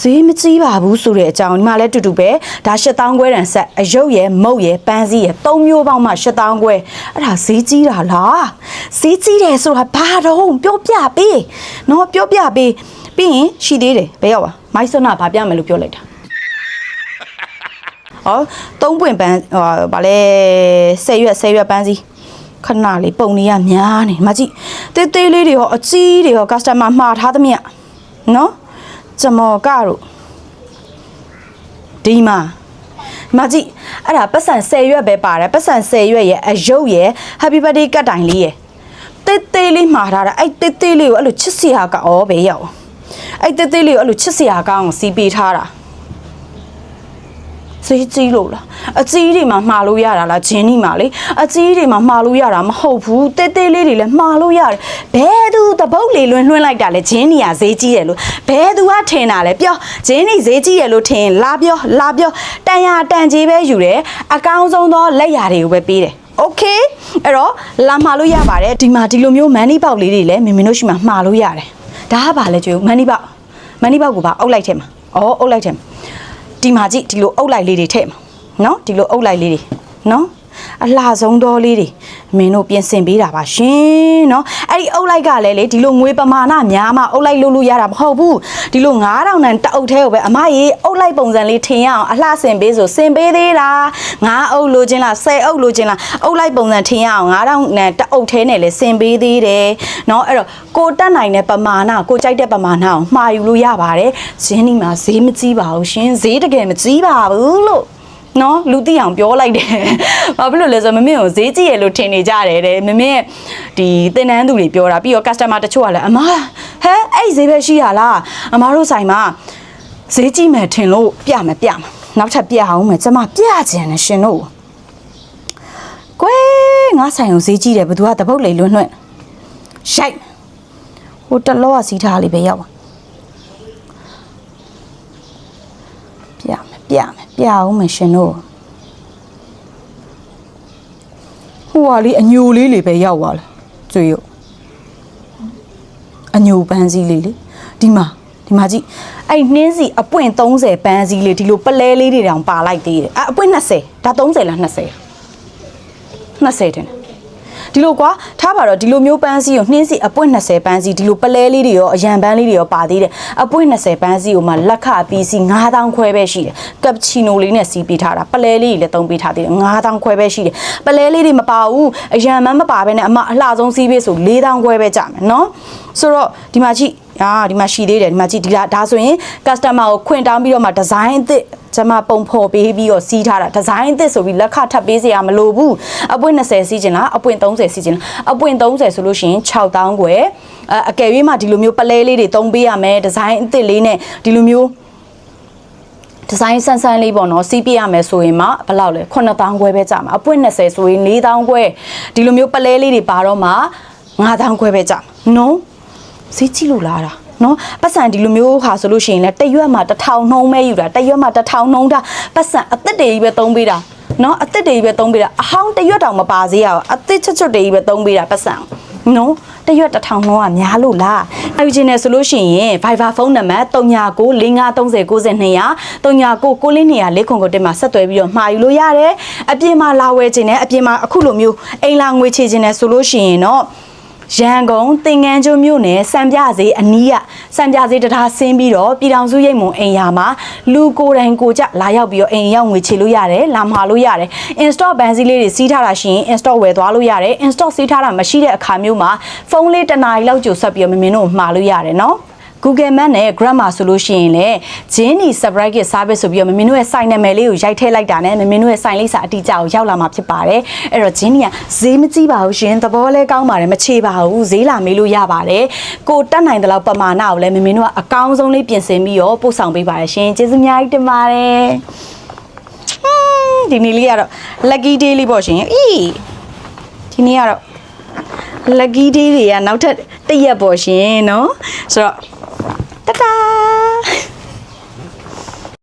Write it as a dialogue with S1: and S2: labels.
S1: ဈေးမကြီးပါဘူးဆိုတဲ့အကြောင်းဒီမှာလည်းတူတူပဲဒါ8000ခွဲတန်ဆက်အယုတ်ရယ်မုတ်ရယ်ပန်းစည်းရယ်သုံးမျိုးပေါင်းမှ8000ခွဲအဲ့ဒါဈေးကြီးတာလားဈေးကြီးတယ်ဆိုတာဘာတော့ပြောပြပေးနော်ပြောပြပေးပြီးရင်ရှိသေးတယ်ဘယ်ရောက်ပါမိုက်ဆွနာဘာပြမယ်လို့ပြောလိုက်တာဟောသုံးပွင့်ပန်းဟောဗာလဲဆယ်ရွက်ဆယ်ရွက်ပန်းစီခဏလေးပုံနေရများနေမကြည့်တေးသေးလေးတွေဟောအကြီးတွေဟော customer မှားထားသမျှနော် จမော်ကတို့ဒီမှာမကြည့်အဲ့ဒါပတ်စံဆယ်ရွက်ပဲပါတယ်ပတ်စံဆယ်ရွက်ရဲ့အယုတ်ရဲ့ happy birthday ကတ်တိုင်လေးရဲ့တေးသေးလေးမှားထားတာအဲ့တေးသေးလေးကိုအဲ့လိုချစ်စရာကဩပဲရောက်အဲ့တေးသေးလေးကိုအဲ့လိုချစ်စရာကောင်းအောင်စီးပေးထားတာ ဈေးကြီးလို့လားအကြီးတွေမှာမှားလို့ရတာလားဂျင်းနီမှာလေအကြီးတွေမှာမှားလို့ရတာမဟုတ်ဘူးတဲတဲလေးတွေလည်းမှားလို့ရတယ်ဘဲသူတပုတ်လေးလွှန်းလွှန်းလိုက်တာလဲဂျင်းနီကဈေးကြီးတယ်လို့ဘဲသူကထင်တာလဲပြောဂျင်းနီဈေးကြီးတယ်လို့ထင်လာပြောလာပြောတန်ရတန်ကြီးပဲယူတယ်အကောင်းဆုံးသောလက်ရာတွေကိုပဲပေးတယ်โอเคအဲ့တော့လာမှားလို့ရပါတယ်ဒီမှာဒီလိုမျိုးမန်နီပေါက်လေးတွေလည်းမင်းမင်းတို့ရှိမှာမှားလို့ရတယ်ဒါကဘာလဲကျွေးမန်နီပေါက်မန်နီပေါက်ကိုပါအုပ်လိုက်ထဲမှာဩအုပ်လိုက်ထဲမှာ ဒီမှာကြည့်ဒီလိုအုပ်လိုက်လေးတွေထည့်မှာနော်ဒီလိုအုပ်လိုက်လေးတွေနော်အလှဆုံးတော်လေးတွေ မင်းတို့ပြင်ဆင်ပေးတာပါရှင်နော်အဲ့ဒီအုပ်လိုက်ကလည်းလေဒီလိုငွေပမာဏများမှအုပ်လိုက်လို့လို့ရတာမဟုတ်ဘူးဒီလို9000တန်တအုပ်သေးကိုပဲအမရေအုပ်လိုက်ပုံစံလေးထင်ရအောင်အလှဆင်ပေးဆိုဆင်ပေးသေးတာ9အုပ်လိုချင်လား10အုပ်လိုချင်လားအုပ်လိုက်ပုံစံထင်ရအောင်9000တန်တအုပ်သေးနဲ့လေဆင်ပေးသေးတယ်နော်အဲ့တော့ကိုတက်နိုင်တဲ့ပမာဏကိုကြိုက်တဲ့ပမာဏအောင်မှာယူလို့ရပါတယ်ဇင်းဒီမှာဈေးမကြီးပါဘူးရှင်ဈေးတကယ်မကြီးပါဘူးလို့ နော်လူသိအောင်ပြောလိုက်တယ်။ဘာဖြစ်လို့လဲဆိုတော့မမင်းကိုဈေးကြည့်ရလို့ထင်နေကြတယ်တဲ့။မမင်းရဲ့ဒီတင်နန်းသူတွေပြောတာပြီးတော့ customer တချို့ကလည်းအမဟဲအဲ့ဒီဈေးပဲရှိရလား။အမတို့ဆိုင်မှာဈေးကြည့်မယ်ထင်လို့ပြမယ်ပြမယ်။နောက်ထပ်ပြအောင်မယ်ကျမပြချင်တယ်ရှင်တို့။ကွယ်ငါဆိုင်ကိုဈေးကြည့်တယ်ဘသူကတပုတ်လေလွန်းလွန်းရိုက်ဟိုတလောကစီးထားလေးပဲရောက်ပါပြမယ်ပြမယ် ပြအောင်မယ်ရှင်တို့ဟိုဟာလေးအညိုလေးလေးပဲရောက်သွားလားကျွေးရအညိုပန်းစည်းလေးလေဒီမှာဒီမှာကြည့်အဲ့နှင်းစီအပွင့်30ပန်းစည်းလေးဒီလိုပလဲလေးတွေတောင်ပါလိုက်သေးတယ်အအပွင့်20ဒါ30လား20 20တင်တယ် ဒီလိုကွာထားပါတော့ဒီလိုမျိုးပန်းစည်းကိုနှင်းစီအပွင့်20ပန်းစည်းဒီလိုပလဲလေးတွေရောအရန်ပန်းလေးတွေရောပါသေးတယ်အပွင့်20ပန်းစည်းကိုမှလက်ခပီးစီ9000ခွဲပဲရှိတယ်ကပ်ချီနိုလေးနဲ့စီးပေးထားတာပလဲလေးတွေလည်းသုံးပေးထားသေးတယ်9000ခွဲပဲရှိတယ်ပလဲလေးတွေမပါဘူးအရန်မန်းမပါဘဲနဲ့အမအလှဆုံးစီးပေးဆို4000ခွဲပဲကြမယ်နော်ဆိုတော့ဒီမှာကြည့် အာဒီမှာရှိသေးတယ်ဒီမှာကြည့်ဒီလားဒါဆိုရင် customer ကိုခွင့်တောင်းပြီးတော့မှဒီဇိုင်းအသစ်ကျွန်မပုံဖော်ပေးပြီးတော့စီးထားတာဒီဇိုင်းအသစ်ဆိုပြီးလက်ခထပ်ပေးစရာမလိုဘူးအပွင့်20စီးချင်လားအပွင့်30စီးချင်လားအပွင့်30ဆိုလို့ရှိရင်6000ကျွယ်အအကယ်၍မှဒီလိုမျိုးပလဲလေးတွေသုံးပေးရမယ်ဒီဇိုင်းအသစ်လေးနဲ့ဒီလိုမျိုးဒီဇိုင်းဆန်းဆန်းလေးပေါ့နော်စီးပြရမယ်ဆိုရင်မှဘယ်လောက်လဲ9000ခွဲပဲကြာမှာအပွင့်20ဆိုရင်4000ခွဲဒီလိုမျိုးပလဲလေးတွေပါတော့မှ9000ခွဲပဲကြာမှာနော် ဈေးကြည့်လို့လားတာနော်ပတ်စံဒီလိုမျိုးဟာဆိုလို့ရှိရင်လည်းတရွက်မှာတစ်ထောင်နှုံးမဲယူတာတရွက်မှာတစ်ထောင်နှုံးတာပတ်စံအသက်တွေကြီးပဲသုံးပေးတာနော်အသက်တွေကြီးပဲသုံးပေးတာအဟောင်းတရွက်တောင်မပါစေရအောင်အသက်ချွတ်ချွတ်တွေကြီးပဲသုံးပေးတာပတ်စံနော်တရွက်တစ်ထောင်နှုံးကများလို့လားအယူချင်းနေဆိုလို့ရှိရင် Viber ဖုန်းနံပါတ်3995309200 39994200လေးခွန်ကိုတင်မှာဆက်သွယ်ပြီးတော့မှာယူလို့ရတယ်အပြင်မှာလာဝယ်ခြင်းနဲ့အပြင်မှာအခုလိုမျိုးအိမ်လာငွေချေခြင်းနဲ့ဆိုလို့ရှိရင်တော့ ရန်ကုန်တင်ငန်းကျွန်းမြို့နယ်စံပြဈေးအနီးကစံပြဈေးတံတားဆင်းပြီးတော့ပြည်တော်စုရိတ်မွန်အိမ်ယာမှာလူကိုယ်တိုင်ကိုကြလာရောက်ပြီးတော့အိမ်ရောက်ငွေချေလို့ရတယ်လာမှာလို့ရတယ် install ဘန်စီလေးတွေစီးထားတာရှိရင် install ဝယ်သွားလို့ရတယ် install စီးထားတာမရှိတဲ့အခါမျိုးမှာဖုန်းလေးတစ်နာရီလောက်ကြိုဆက်ပြီးတော့မမင်းတို့မှာလို့ရတယ်နော် Google Map နဲ့ Grammar ဆိုလို့ရှိရင်လည်းဂျင်းနီ Subscribe Service ဆိုပြီးတော့မမင်းတို့ရဲ့ site နာမည်လေးကိုရိုက်ထည့်လိုက်တာနဲ့မမင်းတို့ရဲ့ site လိပ်စာအတိအကျကိုရောက်လာမှာဖြစ်ပါတယ်အဲ့တော့ဂျင်းနီကဈေးမကြီးပါဘူးရှင်သဘောလဲကောင်းပါတယ်မချေပါဘူးဈေးလာမေးလို့ရပါတယ်ကိုတက်နိုင်တဲ့လောက်ပမာဏကိုလည်းမမင်းတို့ကအကောင်းဆုံးလေးပြင်ဆင်ပြီးတော့ပို့ဆောင်ပေးပါတယ်ရှင်ကျေးဇူးအများကြီးတင်ပါတယ်ဟွန်းဒီနေ့လေးကတော့ lucky day လေးပေါ့ရှင်အီးဒီနေ့ကတော့ lucky day တွေကနောက်ထပ်တစ်ရက်ပေါ့ရှင်เนาะဆိုတော့